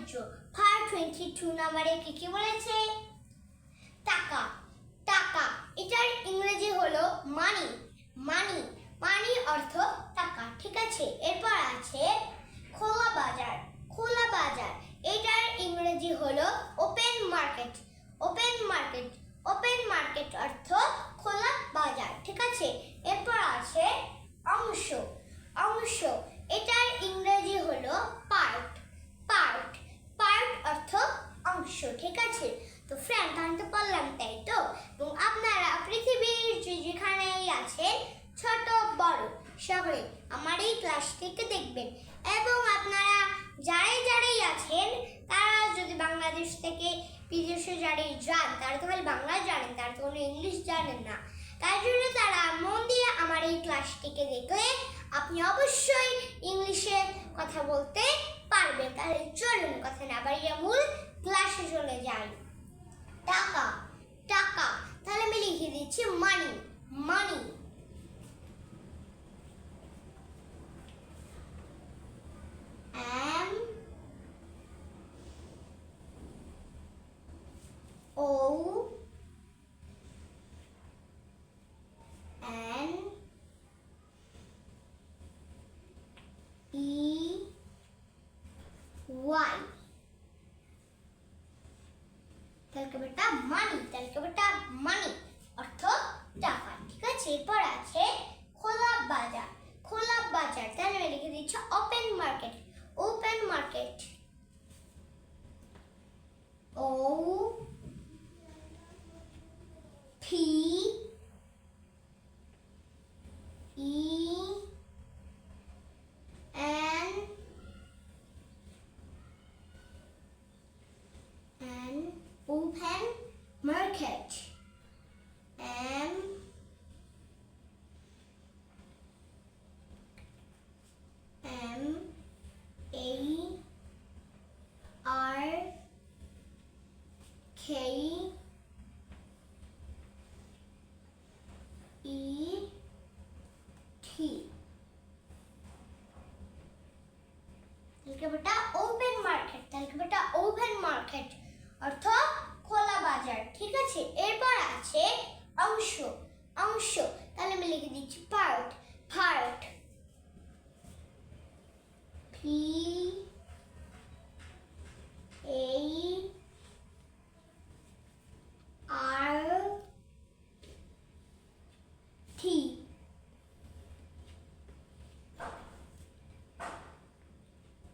বাণিজ্য part twenty two নাম্বারে কি কি বলেছে? টাকা। টাকা। এটার ইংরেজি হলো মানি মানি মানি অর্থ টাকা। ঠিক আছে? এরপর আছে খোলা বাজার। খোলা বাজার। এটার ইংরেজি হলো open market open market open market অর্থ খোলা বাজার। ঠিক আছে? এরপর আছে অংশ অংশ এটার ইংরেজি হলো পার্ট পার্ট পার্ট অর্থ অংশ ঠিক আছে তো ফ্রেন্ড জানতে পারলাম তাই তো এবং আপনারা পৃথিবীর যে যেখানেই আছেন ছোট বড় সকলে আমার ক্লাসটিকে দেখবেন। এবং আপনারা যারাই যারাই আছেন, তারা যদি বাংলাদেশ থেকে বিদেশে যারাই যান, তারা তো খালি বাংলা জানেন, তারা তো কোনো ইংলিশ জানেন না। তার জন্য তারা মন দিয়ে আমার এই ক্লাসটিকে দেখলে আপনি অবশ্যই ইংলিশে কথা বলতে পারবেন। তাহলে চলুন, কথা না বাড়িয়ে মূল ক্লাসে চলে যাই। টাকা টাকা। তাহলে আমি লিখে দিচ্ছি মানি মানি তাহলে বেটা মানি তাহলে বেটা মানি অর্থ টাকা, ঠিক আছে? এরপর আছে খোলা বাজার। খোলা বাজার, তাহলে আমি লিখে দিচ্ছি open market open market O P বেটা ওপেন মার্কেট তাহলে বেটা ওপেন মার্কেট অর্থ খোলা বাজার, ঠিক আছে? এরপর আছে অংশ অংশ, তাহলে আমি লিখে দিচ্ছি পার্ট পি এই আর টি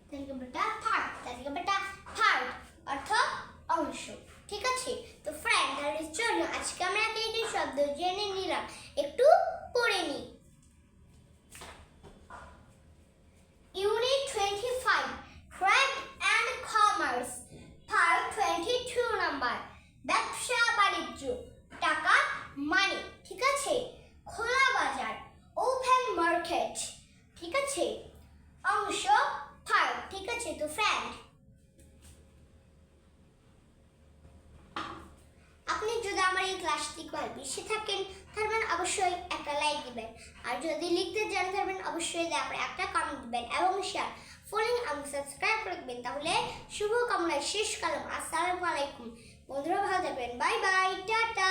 তাহলে বেটা পার্ট তাহলে বেটা পার্ট অর্থ অংশ ঠিক আছে তো ফ্রেন্ড তাহলে চলো আজকে আমরা এই শব্দ জেনে নিলাম একটু পড়ে নিই unit twenty five trade and commerce part twenty two number ব্যবসা বাণিজ্য টাকা মানি ঠিক আছে খোলা বাজার ওপেন মার্কেট ঠিক আছে অংশ পার্ট ঠিক আছে তো ফ্রেন্ড আপনি এই ক্লাসটি ভালোবেসে থাকেন, তার মানে অবশ্যই একটা লাইক দিবেন। আর যদি লিখতে জানেন থাকবেন অবশ্যই তারপরে একটা কমেন্ট দিবেন এবং শেয়ার ফলোইং এবং সাবস্ক্রাইব রাখবেন তাহলে শুভ কামনায় শেষ কালাম। আসসালামু আলাইকুম। বন্ধুরা, ভালো থাকবেন। Bye bye tata.